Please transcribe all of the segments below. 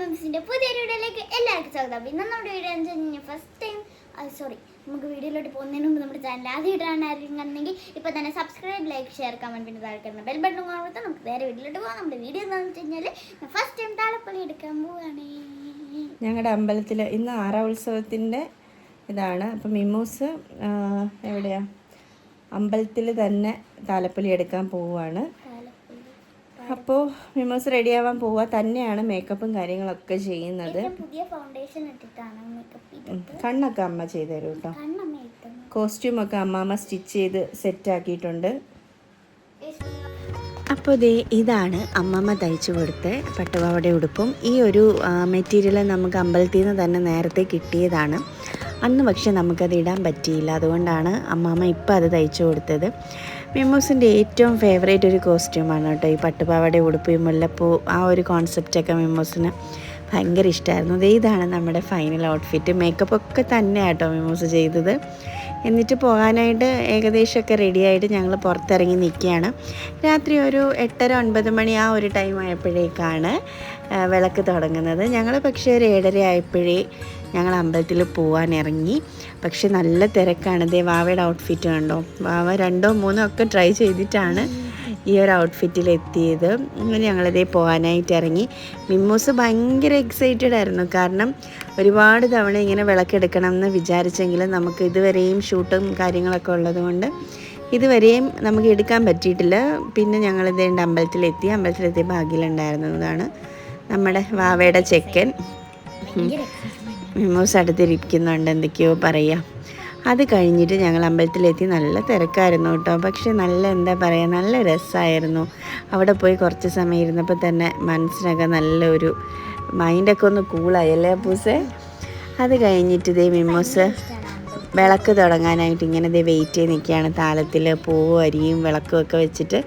മിംസിന്റെ പുതിയ വീഡിയോയിലേക്ക് എല്ലാവർക്കും സ്വാഗതം. ഇന്ന് നമ്മുടെ വീഡിയോ എന്ന് വെച്ചാൽ ഫസ്റ്റ് ടൈം സോറി നമുക്ക് വീഡിയോയിലോട്ട് പോകുന്നതിന് മുമ്പ് നമ്മുടെ ചാനൽ ആദ്യം ആരെങ്കിലും ഇപ്പോൾ തന്നെ സബ്സ്ക്രൈബ് ലൈക്ക് ഷെയർ കമന്റ് പിന്നെ താഴെ ബെൽ ബട്ടൺ കാണുമ്പോൾ നമുക്ക് നേരെ വീഡിയോയിലോട്ട് പോകാം. നമ്മുടെ വീഡിയോ എന്താണെന്ന് വെച്ച് കഴിഞ്ഞാൽ ഫസ്റ്റ് ടൈം താളപ്പള്ളി എടുക്കാൻ പോവുകയാണ് ഞങ്ങളുടെ അമ്പലത്തിൽ ഇന്ന് ആറാ ഉത്സവത്തിന്റെ ഇതാണ്. അപ്പം മിമോസ് എവിടെയാണ് എവിടെയാ? അമ്പലത്തിൽ തന്നെ താലപ്പൊലി എടുക്കാൻ പോവുകയാണ് അപ്പോൾ റെഡി ആവാൻ പോവാ തന്നെയാണ് മേക്കപ്പും കാര്യങ്ങളൊക്കെ ചെയ്യുന്നത്. പുതിയ ഫൗണ്ടേഷൻ ഇട്ടിട്ടാണ് മേക്കപ്പ് കണ്ണൊക്കെ അമ്മ ചെയ്തു തരും കേട്ടോ കോസ്റ്റ്യൂം ഒക്കെ കോസ്റ്റ്യൂമൊക്കെ അമ്മാമ്മ സ്റ്റിച്ച് ചെയ്ത് സെറ്റ് ആക്കിയിട്ടുണ്ട് അപ്പോൾ ദേ ഇതാണ് അമ്മമ്മ തയ്ച്ചു കൊടുത്ത പട്ടുപാവട ഉടുപ്പും. ഈ ഒരു മെറ്റീരിയൽ നമുക്ക് അമ്പലത്തിൽ നിന്ന് തന്നെ നേരത്തെ കിട്ടിയതാണ്. അന്ന് പക്ഷെ നമുക്കത് ഇടാൻ പറ്റിയില്ല. അതുകൊണ്ടാണ് അമ്മാമ്മ ഇപ്പം അത് തയ്ച്ചു കൊടുത്തത്. മിമ്മൂസിന്റെ ഏറ്റവും ഫേവറേറ്റ് ഒരു കോസ്റ്റ്യൂമാണ് കേട്ടോ ഈ പട്ടുപാവടെ ഉടുപ്പ് മുല്ലപ്പൂ. ആ ഒരു കോൺസെപ്റ്റൊക്കെ മിമ്മൂസിന് ഭയങ്കര ഇഷ്ടമായിരുന്നു. ദേ ഇതാണ് നമ്മുടെ ഫൈനൽ ഔട്ട്ഫിറ്റ് മേക്കപ്പ് ഒക്കെ തന്നെ കേട്ടോ മിമ്മൂസ് ചെയ്തത്. എന്നിട്ട് പോകാനായിട്ട് ഏകദേശമൊക്കെ റെഡിയായിട്ട് ഞങ്ങൾ പുറത്തിറങ്ങി നിൽക്കുകയാണ്. രാത്രി ഒരു എട്ടര ഒൻപത് മണി ആ ഒരു ടൈം ആയപ്പോഴേക്കാണ് വിളക്ക് തുടങ്ങുന്നത്. ഞങ്ങൾ പക്ഷേ ഒരു ഏഴര ആയപ്പോഴേ ഞങ്ങൾ അമ്പലത്തിൽ പോകാൻ ഇറങ്ങി. പക്ഷെ നല്ല തിരക്കാണ്. ദേ വാവയുടെ ഔട്ട്ഫിറ്റ് കണ്ടോ? വാവ രണ്ടോ മൂന്നോ ഒക്കെ ട്രൈ ചെയ്തിട്ടാണ് ഈ ഒരു ഔട്ട്ഫിറ്റിൽ എത്തിയത്. അങ്ങനെ ഞങ്ങളിതേ പോകാനായിട്ട് ഇറങ്ങി. മിമ്മൂസ് ഭയങ്കര എക്സൈറ്റഡ് ആയിരുന്നു. കാരണം ഒരുപാട് തവണ ഇങ്ങനെ വിളക്കെടുക്കണം എന്ന് വിചാരിച്ചെങ്കിലും നമുക്ക് ഇതുവരെയും ഷൂട്ടും കാര്യങ്ങളൊക്കെ ഉള്ളതുകൊണ്ട് ഇതുവരെയും നമുക്ക് എടുക്കാൻ പറ്റിയിട്ടില്ല. പിന്നെ ഞങ്ങളിതേ അമ്പലത്തിലെത്തി അമ്പലത്തിലെത്തിയ ഭാഗ്യമുണ്ടായിരുന്നതാണ് നമ്മുടെ വാവയുടെ ചെക്കൻ. മിമോസ് അടുത്തിരിക്കുന്നുണ്ട് എന്തൊക്കെയോ പറയുക അത് കഴിഞ്ഞിട്ട് ഞങ്ങൾ അമ്പലത്തിലെത്തി. നല്ല തിരക്കായിരുന്നു കേട്ടോ. പക്ഷെ നല്ല എന്താ പറയുക നല്ല രസമായിരുന്നു അവിടെ പോയി കുറച്ച് സമയം ഇരുന്നപ്പോൾ തന്നെ മനസ്സിനൊക്കെ നല്ലൊരു മൈൻഡൊക്കെ ഒന്ന് കൂളായി അല്ലേ പൂസേ അത് കഴിഞ്ഞിട്ട് ഇതേ മിമോസ് വിളക്ക് തുടങ്ങാനായിട്ട് ഇങ്ങനെ ഇതേ വെയിറ്റ് ചെയ്ത് നിൽക്കുകയാണ്. താലത്തിൽ പൂവും അരിയും വിളക്കും ഒക്കെ വെച്ചിട്ട്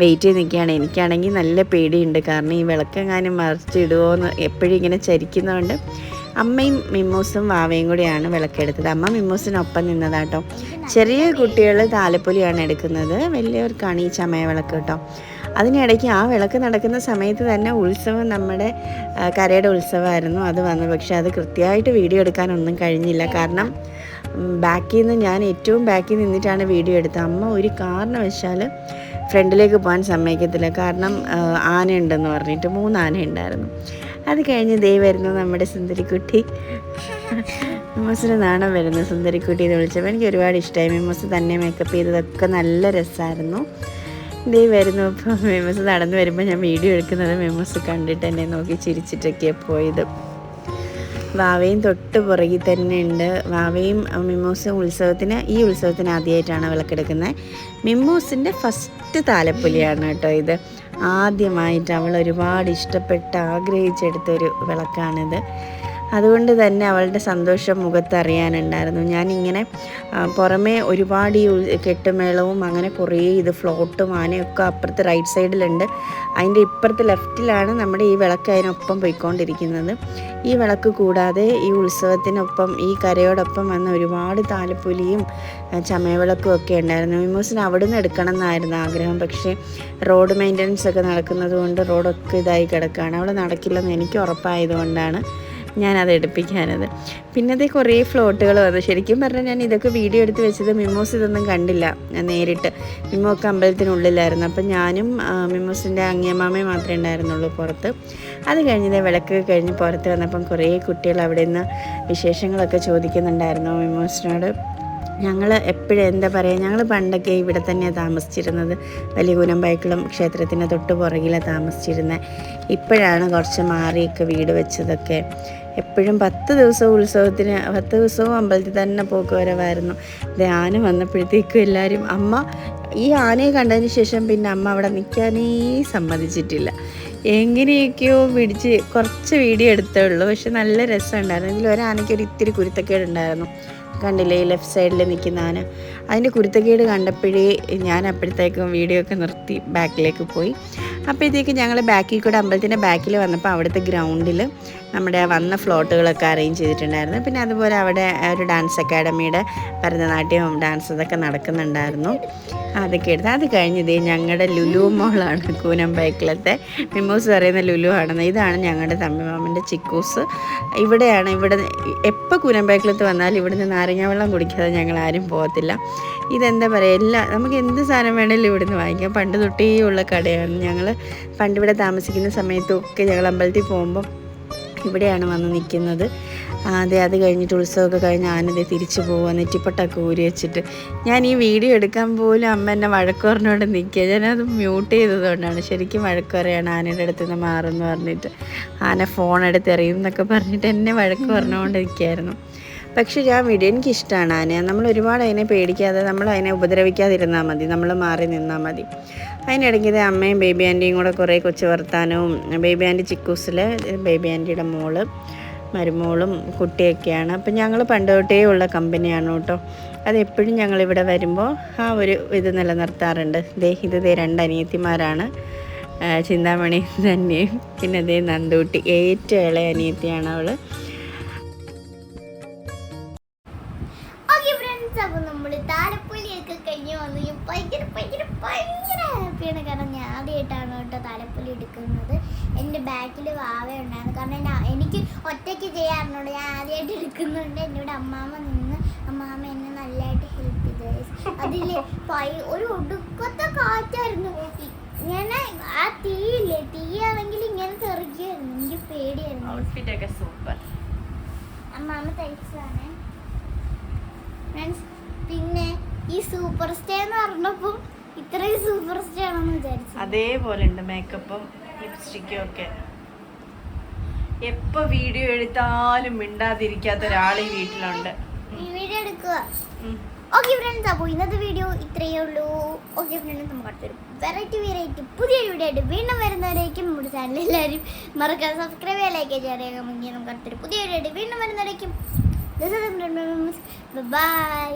വെയിറ്റ് ചെയ്ത് നിൽക്കുകയാണ്. എനിക്കാണെങ്കിൽ നല്ല പേടിയുണ്ട്. കാരണം ഈ വിളക്കെങ്ങാനും മറിച്ചിടുമോ എന്ന് എപ്പോഴും ഇങ്ങനെ ചരിക്കുന്നതുകൊണ്ട് അമ്മയും മിമ്മൂസും വാവയും കൂടിയാണ് വിളക്കെടുത്തത്. അമ്മ മിമ്മൂസിനൊപ്പം നിന്നതാട്ടോ. ചെറിയ കുട്ടികൾ താലപ്പൊലിയാണ് എടുക്കുന്നത്. വലിയവർക്കാണ് ഈ ചമയ വിളക്ക് കേട്ടോ. അതിനിടയ്ക്ക് ആ വിളക്ക് നടക്കുന്ന സമയത്ത് തന്നെ ഉത്സവം നമ്മുടെ കരയുടെ ഉത്സവമായിരുന്നു. അത് വന്നു. പക്ഷെ അത് കൃത്യമായിട്ട് വീഡിയോ എടുക്കാനൊന്നും കഴിഞ്ഞില്ല. കാരണം ബാക്കിൽ നിന്ന് ഞാൻ ഏറ്റവും ബാക്കിൽ നിന്നിട്ടാണ് വീഡിയോ എടുത്തത്. അമ്മ ഒരു കാരണവശാൽ ഫ്രണ്ടിലേക്ക് പോകാൻ സമ്മതിക്കത്തില്ല. കാരണം ആനയുണ്ടെന്ന് പറഞ്ഞിട്ട് മൂന്ന് ആന ഉണ്ടായിരുന്നു അത് കഴിഞ്ഞ് ദേ വരുന്നു നമ്മുടെ സുന്ദരിക്കുട്ടി. മിമ്മസിന് നാണം വരുന്നു സുന്ദരിക്കുട്ടി എന്ന് വിളിച്ചപ്പോൾ എനിക്ക് ഒരുപാട് ഇഷ്ടമായി മിമ്മസ് തന്നെ മേക്കപ്പ് ചെയ്തതൊക്കെ നല്ല രസമായിരുന്നു ദേ വരുന്നു ഇപ്പോൾ മിമ്മസ് നടന്നു വരുമ്പോൾ ഞാൻ വീഡിയോ എടുക്കുന്നത് മിമ്മസ് കണ്ടിട്ട് എന്നെ നോക്കി ചിരിച്ചിട്ടൊക്കെയാണ് പോയത്. വാവയും തൊട്ട് പുറകിൽ തന്നെ ഉണ്ട്. വാവയും മിമ്മൂസ് ഉത്സവത്തിന് ഈ ഉത്സവത്തിന് ആദ്യമായിട്ടാണ് വിളക്കെടുക്കുന്നത്. മിമ്മൂസിന്റെ ഫസ്റ്റ് താലപ്പൊലിയാണ് കേട്ടോ ഇത്. ആദ്യമായിട്ട് അവൾ ഒരുപാട് ഇഷ്ടപ്പെട്ട് ആഗ്രഹിച്ചെടുത്തൊരു വിളക്കാണിത്. അതുകൊണ്ട് തന്നെ അവളുടെ സന്തോഷം മുഖത്തറിയാനുണ്ടായിരുന്നു. ഞാനിങ്ങനെ പുറമേ ഒരുപാട് ഈ കെട്ടുമേളവും അങ്ങനെ കുറേ ഇത് ഫ്ലോട്ടും ആനയൊക്കെ അപ്പുറത്ത് റൈറ്റ് സൈഡിലുണ്ട് അതിന്റെ ഇപ്പുറത്ത് ലെഫ്റ്റിലാണ് നമ്മുടെ ഈ വിളക്ക് അതിനൊപ്പം പോയിക്കൊണ്ടിരിക്കുന്നത്. ഈ വിളക്ക് കൂടാതെ ഈ ഉത്സവത്തിനൊപ്പം ഈ കരയോടൊപ്പം വന്ന ഒരുപാട് താലപ്പൊലിയും ചമയവിളക്കും ഒക്കെ ഉണ്ടായിരുന്നു. മിമോസിന് അവിടെ നിന്ന് എടുക്കണം എന്നായിരുന്നു ആഗ്രഹം. പക്ഷേ റോഡ് മെയിന്റനൻസ് ഒക്കെ നടക്കുന്നത് കൊണ്ട് റോഡൊക്കെ ഇതായി കിടക്കുകയാണ്. അവിടെ നടക്കില്ലെന്ന് എനിക്ക് ഉറപ്പായതുകൊണ്ടാണ്. ഞാനത് എടുപ്പിക്കാനത്. പിന്നെ അതേ കുറേ ഫ്ലോട്ടുകൾ വന്നു. ശരിക്കും പറഞ്ഞാൽ ഞാൻ ഇതൊക്കെ വീഡിയോ എടുത്ത് വെച്ചത് മിമോസ് ഇതൊന്നും കണ്ടില്ല. ഞാൻ നേരിട്ട് മിമോ ഒക്കെ അമ്പലത്തിനുള്ളിലായിരുന്നു. അപ്പം ഞാനും മിമോസിന്റെ അങ്ങിയമ്മാമേ മാത്രമേ ഉണ്ടായിരുന്നുള്ളൂ പുറത്ത്. അത് കഴിഞ്ഞത് വിളക്ക് കഴിഞ്ഞ് പുറത്ത് വന്നപ്പം കുറേ കുട്ടികൾ അവിടെ നിന്ന് വിശേഷങ്ങളൊക്കെ ചോദിക്കുന്നുണ്ടായിരുന്നു മിമോസിനോട്. ഞങ്ങൾ എപ്പോഴും എന്താ പറയുക ഞങ്ങൾ പണ്ടൊക്കെ ഇവിടെ തന്നെയാണ് താമസിച്ചിരുന്നത്. വലിയ കുനമ്പൈക്കുളം ക്ഷേത്രത്തിന് തൊട്ട് പുറകിലാണ് താമസിച്ചിരുന്നത് ഇപ്പോഴാണ് കുറച്ച് മാറിയൊക്കെ വീട് വെച്ചതൊക്കെ. എപ്പോഴും പത്ത് ദിവസവും ഉത്സവത്തിന് പത്ത് ദിവസവും അമ്പലത്തിൽ തന്നെ പോക്ക് വരവായിരുന്നു. അത് ആന വന്നപ്പോഴത്തേക്കും എല്ലാവരും അമ്മ ഈ ആനയെ കണ്ടതിന് ശേഷം പിന്നെ അമ്മ അവിടെ നിൽക്കാനേ സമ്മതിച്ചിട്ടില്ല. എങ്ങനെയൊക്കെയോ പിടിച്ച് കുറച്ച് വീഡിയോ എടുത്തേ ഉള്ളൂ. പക്ഷെ നല്ല രസമുണ്ടായിരുന്നു. ഇതിൽ ഒരാനയ്ക്ക് ഒരു ഇത്തിരി കുരുത്തക്കേടുണ്ടായിരുന്നു. കണ്ടില്ലേ ലെഫ്റ്റ് സൈഡിൽ നിൽക്കുന്ന ആന അതിന്റെ കുരുത്തക്കേട് കണ്ടപ്പോഴേ ഞാൻ അപ്പോഴത്തേക്കും വീഡിയോ ഒക്കെ നിർത്തി ബാക്കിലേക്ക് പോയി. അപ്പോഴത്തേക്ക് ഞങ്ങൾ ബാക്കിൽ കൂടെ അമ്പലത്തിന്റെ ബാക്കിൽ വന്നപ്പോൾ അവിടുത്തെ ഗ്രൗണ്ടിൽ നമ്മുടെ വന്ന ഫ്ലോട്ടുകളൊക്കെ അറേഞ്ച് ചെയ്തിട്ടുണ്ടായിരുന്നു. പിന്നെ അതുപോലെ അവിടെ ഒരു ഡാൻസ് അക്കാഡമിയുടെ ഭരതനാട്യവും ഡാൻസ് ഇതൊക്കെ നടക്കുന്നുണ്ടായിരുന്നു. അതൊക്കെ എടുത്ത് അത് കഴിഞ്ഞത് ഞങ്ങളുടെ ലുലു മോളാണ് കൂനമ്പൈക്കിലത്തെ മിമോസ് പറയുന്ന ലുലു ആണെന്ന്. ഇതാണ് ഞങ്ങളുടെ തമ്മിമാമന്റെ ചിക്കൂസ്. ഇവിടെയാണ് ഇവിടെ എപ്പോൾ കൂനമ്പൈക്കിലത്ത് വന്നാലും ഇവിടുന്ന് നാരങ്ങ വെള്ളം കുടിക്കാതെ ഞങ്ങൾ ആരും പോകത്തില്ല. ഇതെന്താ പറയുക എല്ലാ നമുക്ക് എന്ത് സാധനം വേണമെങ്കിലും ഇവിടുന്ന് വാങ്ങിക്കാം. പണ്ട് തൊട്ടേ ഉള്ള കടയാണ്. ഞങ്ങൾ പണ്ടിവിടെ താമസിക്കുന്ന സമയത്തൊക്കെ ഞങ്ങൾ അമ്പലത്തിൽ പോകുമ്പോൾ ഇവിടെയാണ് വന്ന് നിൽക്കുന്നത്. അതെ അത് കഴിഞ്ഞിട്ട് ഉത്സവമൊക്കെ കഴിഞ്ഞ് ആനന്ദ തിരിച്ചു പോവുക നെറ്റിപ്പട്ടൊക്കെ ഊരി വെച്ചിട്ട്. ഞാൻ ഈ വീഡിയോ എടുക്കാൻ പോലും അമ്മ എന്നെ വഴക്ക് പറഞ്ഞുകൊണ്ട് നിൽക്കുക. ഞാനത് മ്യൂട്ട് ചെയ്തതുകൊണ്ടാണ്. ശരിക്കും വഴക്കുറയാണ് ആനയുടെ അടുത്ത് നിന്ന് മാറുമെന്ന് പറഞ്ഞിട്ട്. ആന ഫോൺ എടുത്ത് എറിയും എന്നൊക്കെ പറഞ്ഞിട്ട് എന്നെ വഴക്ക് പറഞ്ഞുകൊണ്ട് നിൽക്കുകയായിരുന്നു. പക്ഷേ ഞാൻ വീഡിയോ എനിക്കിഷ്ടമാണ് ആനയെ. നമ്മൾ ഒരുപാട് അതിനെ പേടിക്കാതെ നമ്മൾ അതിനെ ഉപദ്രവിക്കാതിരുന്നാൽ മതി. നമ്മൾ മാറി നിന്നാൽ മതി. അതിനിടയ്ക്ക് ഇത് അമ്മയും ബേബി ആന്റിയും കൂടെ കുറേ കൊച്ചു വർത്താനവും ബേബി ആന്റി ചിക്കൂസിൽ ബേബി ആന്റിയുടെ മോൾ മരുമോളും കുട്ടിയൊക്കെയാണ്. അപ്പം ഞങ്ങൾ പണ്ട് തൊട്ടേ ഉള്ള കമ്പനിയാണ് കേട്ടോ. അതെപ്പോഴും ഞങ്ങളിവിടെ വരുമ്പോൾ ആ ഒരു ഇത് നിലനിർത്താറുണ്ട്. ദേ ഇത് ദേ രണ്ട് അനിയത്തിമാരാണ് ചിന്താമണി തന്നെയും പിന്നെ ദേ നന്ദൂട്ടി ഏറ്റവും ഇളയ അനിയത്തിയാണ് അവൾ കേട്ടോ തലപ്പൊലി എടുക്കുന്നത് എന്റെ ബാക്കിൽ വാവ ഉണ്ടായിരുന്നു. കാരണം എന്റെ എനിക്ക് ഒറ്റയ്ക്ക് ചെയ്യാറുണ്ട് ഞാൻ ആദ്യമായിട്ട് എടുക്കുന്നുണ്ട് എന്നോട് അമ്മാമ്മ നിന്ന് അമ്മാമ്മ എന്നെ നല്ലതായിട്ട് ഹെൽപ്പ് ചെയ്തു. അതിൽ ഒരു ഒടുക്കത്തെ കാറ്റായിരുന്നു. ഞാൻ ആ തീയില്ലേ? തീയാണെങ്കിൽ ഇങ്ങനെ തെറിക്കുമായിരുന്നു എനിക്ക് പേടിയായിരുന്നു. സൂപ്പർ അമ്മാമ്മ തയ്ച്ചതാണ്. ഫ്രണ്ട്സ് പിന്നെ ഈ സൂപ്പർ സ്റ്റേ എന്ന് പറഞ്ഞപ്പോൾ ഇത്രയും സൂപ്പർ സ്റ്റേ ആണെന്ന് വിചാരിച്ചു. അതേപോലെ ഉണ്ട് മേക്കപ്പും ലിപ്സ്റ്റിക്കും ഒക്കെ. എപ്പോ വീഡിയോ എടുത്താലും മിണ്ടാതിരിക്കാത്ത ഒരാൾ ഈ വീട്ടിലുണ്ട്. വീഡിയോ എടുക്കുക. ഓക്കെ ഫ്രണ്ട്സ് അപ്പോൾ ഇന്നത്തെ വീഡിയോ ഇത്രയേ ഉള്ളൂ. ഓക്കെ ഫ്രണ്ട്സ് നമുക്ക് അടുത്തൊരു വെറൈറ്റി വെറൈറ്റി പുതിയൊരു വീഡിയോ ആയിട്ട് വീണ്ടും വരുന്നവരേക്കും നമ്മുടെ ചാനൽ എല്ലാവരും മറക്കാതെ സബ്സ്ക്രൈബ് ചെയ്യാൻ ലൈക്ക് ചെയ്യാൻ നമുക്ക് അടുത്തൊരു പുതിയ വീഡിയോ ആയിട്ട് വീണ്ടും വരുന്നവരേക്കും. ബൈ